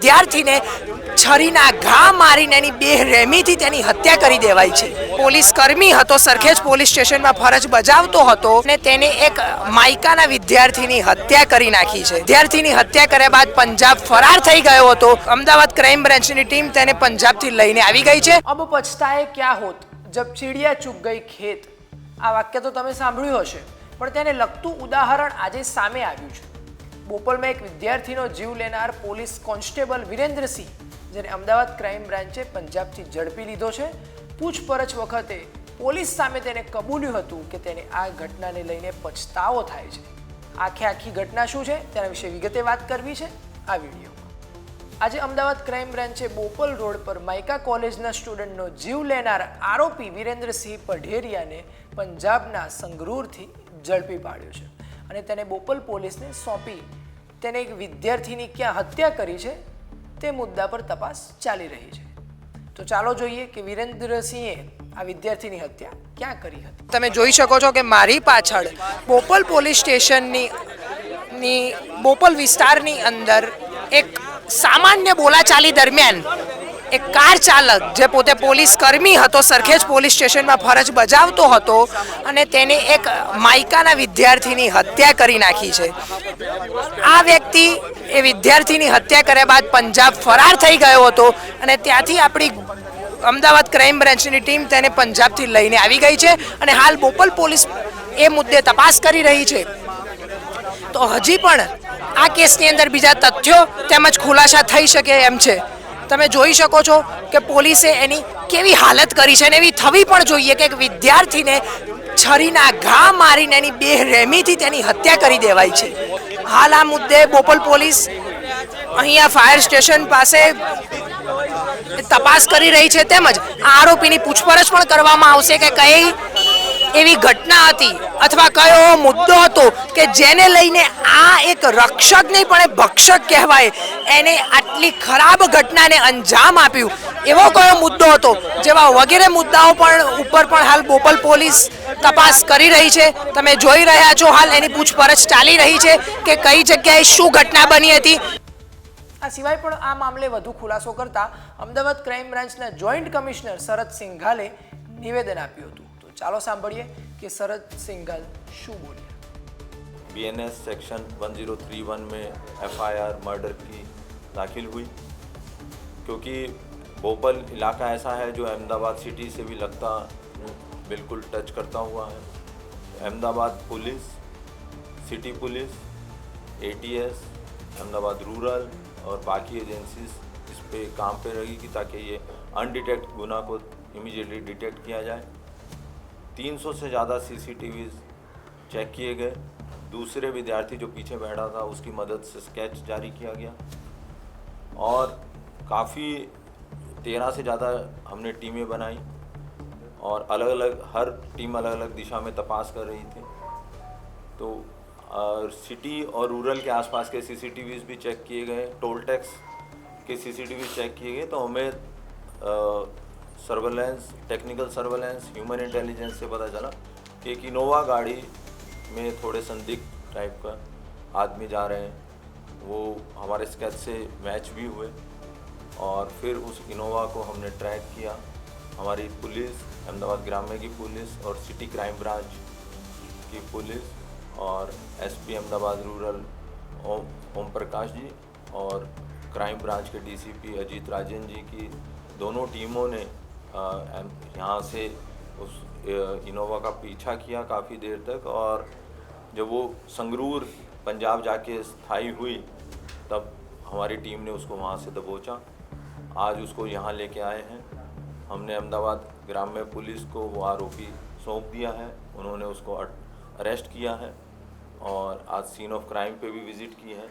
વિદ્યાર્થીને છરીના ઘા મારીને એની બેરહેમીથી તેની હત્યા કરી દેવાઈ છે. પોલીસ કર્મી હતો, સરખેજ પોલીસ સ્ટેશનમાં ફરજ બજાવતો હતો ને તેને એક માયકાના વિદ્યાર્થીની હત્યા કરી નાખી છે. વિદ્યાર્થીની હત્યા કર્યા બાદ પંજાબ ફરાર થઈ ગયો હતો. અમદાવાદ ક્રાઇમ બ્રાન્ચની ટીમ તેને પંજાબથી લઈને આવી ગઈ છે. અબ પછતાએ ક્યાં હોત? જબ ચીડિયા ચૂક ગઈ ખેત. આ વાક્ય તો તમે સાંભળ્યું હશે, પણ તેને લગતું ઉદાહરણ આજે સામે આવ્યું છે. બોપલમાં એક વિદ્યાર્થીનો જીવ લેનાર પોલીસ કોન્સ્ટેબલ વિરેન્દ્રસિંહ, જેને અમદાવાદ ક્રાઇમ બ્રાન્ચે પંજાબથી ઝડપી લીધો છે. પૂછપરછ વખતે પોલીસ સામે તેને કબૂલ્યું હતું કે તેને આ ઘટનાને લઈને પછતાવો થાય છે. આખે આખી ઘટના શું છે? તેના વિશે વિગતે વાત કરવી છે આ વિડીયોમાં. આજે અમદાવાદ ક્રાઇમ બ્રાન્ચે બોપલ રોડ પર માઇકા કોલેજના સ્ટુડન્ટનો જીવ લેનાર આરોપી વિરેન્દ્રસિંહ પઢેરિયાને પંજાબના સંગરૂરથી ઝડપી પાડ્યો છે અને તેને બોપલ પોલીસને સોંપી તેને એક વિદ્યાર્થીની ક્યાં હત્યા કરી છે, તે મુદ્દા પર તપાસ ચાલી રહી છે. તો ચાલો જોઈએ કે વિરેન્દ્રસિંહે આ વિદ્યાર્થીની હત્યા ક્યાં કરી હતી. તમે જોઈ શકો છો કે મારી પાછળ બોપલ પોલીસ સ્ટેશનની, ની બોપલ વિસ્તારની અંદર એક સામાન્ય બોલાચાલી દરમિયાન એક કાર ચાલક જે પોતે પોલીસ કર્મી હતો, સરખેજ પોલીસ સ્ટેશનમાં ફરજ બજાવતો હતો અને તેને એક માયકાના વિદ્યાર્થીની હત્યા કરી નાખી છે. આ વ્યક્તિ એ વિદ્યાર્થીની હત્યા કર્યા બાદ પંજાબ ફરાર થઈ ગયો હતો અને ત્યાંથી આપણી અમદાવાદ ક્રાઇમ બ્રાન્ચની ટીમ તેને પંજાબથી લઈને આવી ગઈ છે અને હાલ બોપલ પોલીસ એ મુદ્દે તપાસ કરી રહી છે. તો હજી પણ આ કેસની અંદર બીજા તથ્યો તેમજ ખુલાસા થઈ શકે એમ છે. તમે જોઈ શકો છો કે પોલીસે એની કેવી હાલત કરી છે અને એવી થવી પણ જોઈએ કે એક વિદ્યાર્થીને છરીના ઘા મારીને એની બેરહેમીથી તેની હત્યા કરી દેવાઈ છે. હાલ આ મુદ્દે બોપલ પોલીસ અહીંયા ફાયર સ્ટેશન પાસે તપાસ કરી રહી છે. તેમજ આરોપીની પૂછપરછ પણ કરવામાં આવશે કે કઈ એવી ઘટના હતી અથવા કયો એવો મુદ્દો હતો કે જેને લઈને આ એક રક્ષક નહીં પણ ભક્ષક કહેવાય, એને આટલી ખરાબ ઘટનાને અંજામ આપ્યું. એવો કયો મુદ્દો હતો? જેવા વગેરે મુદ્દાઓ પણ ઉપર પણ હાલ બોપલ પોલીસ તપાસ કરી રહી છે. તમે જોઈ રહ્યા છો હાલ એની પૂછપરછ ચાલી રહી છે કે કઈ જગ્યાએ શું ઘટના બની હતી. આ સિવાય પણ આ મામલે વધુ ખુલાસો કરતા અમદાવાદ ક્રાઇમ બ્રાન્ચના જોઈન્ટ કમિશનર શરદ સિંઘાલે નિવેદન આપ્યું હતું. ચાલો સાંભળીએ કે શરદ સિંઘાલ શું બોલ્યા बीएनएस सेक्शन 1031 में एफआईआर मर्डर की दाखिल हुई क्योंकि भोपाल इलाका ऐसा है जो अहमदाबाद सिटी से भी लगता बिल्कुल टच करता हुआ है Ahmedabad police city police ATS Ahmedabad rural और बाकी एजेंसीज इस पे काम पे रहेगी ताकि ये अनडिटेक्ट गुना को इमीडिएटली डिटेक्ट किया जाए 300 से ज़्यादा सी सीसीटीवी चेक किए गए। दूसरे विद्यार्थी जो पीछे बैठा था, उसकी मदद से स्केच जारी किया गया। और काफ़ी तेरह से ज़्यादा हमने टीमें बनाई और अलग अलग हर टीम अलग अलग दिशा में तपास कर रही थी। तो और सिटी और रूरल के आसपास के सीसीटीवीज भी चेक किए गए। टोल टैक्स के सीसीटीवी चेक किए गए। तो हमें surveillance, technical surveillance, human intelligence से पता चला कि एक इनोवा गाड़ी में थोड़े संदिग्ध टाइप का आदमी जा रहे हैं। वो हमारे स्केच से मैच भी हुए और फिर उस इनोवा को हमने ट्रैक किया। हमारी पुलिस, अहमदाबाद ग्राम्य की पुलिस और सिटी क्राइम ब्रांच की पुलिस और एसपी अहमदाबाद रूरल ओम प्रकाश जी और क्राइम ब्रांच के डीसीपी अजीत राजन जी की दोनों टीमों ने यहाँ से उस इनोवा का पीछा किया काफ़ी देर तक और जब वो संगरूर पंजाब जाके स्थायी हुई, तब हमारी टीम ने उसको वहाँ से दबोचा। आज उसको यहाँ लेके आए हैं। हमने अहमदाबाद ग्राम्य पुलिस को वो आरोपी सौंप दिया है। उन्होंने उसको अरेस्ट किया है और आज सीन ऑफ़ क्राइम पे भी विज़िट की है।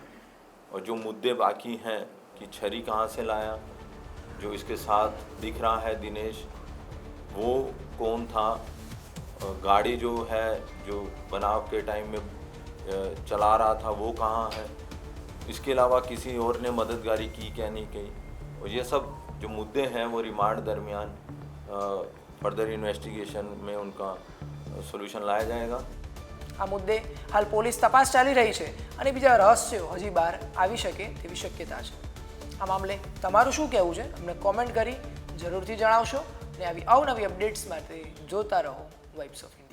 और जो मुद्दे बाकी हैं कि छरी कहाँ से लाया जो इसके साथ दिख रहा है दिनेश वो कौन था अ, गाड़ी जो है जो बनाव के टाइम में अ, चला रहा था वो कहाँ है इसके अलावा किसी और ने मददगारी की क्या नहीं की और ये सब जो मुद्दे हैं वो रिमांड दरमियान फर्दर इन्वेस्टिगेशन में उनका सोल्यूशन लाया जाएगा આ મુદ્દે હાલ પોલીસ તપાસ ચાલી રહી છે અને બીજા રહસ્યો હજી બહાર આવી શકે તેવી શક્યતા છે આ મામલે તમારું શું કહેવું છે? અમને કોમેન્ટ કરી જરૂરથી જણાવશો અને આવી અવનવી અપડેટ્સ માટે જોતા રહો વાઇબ્સ ઓફ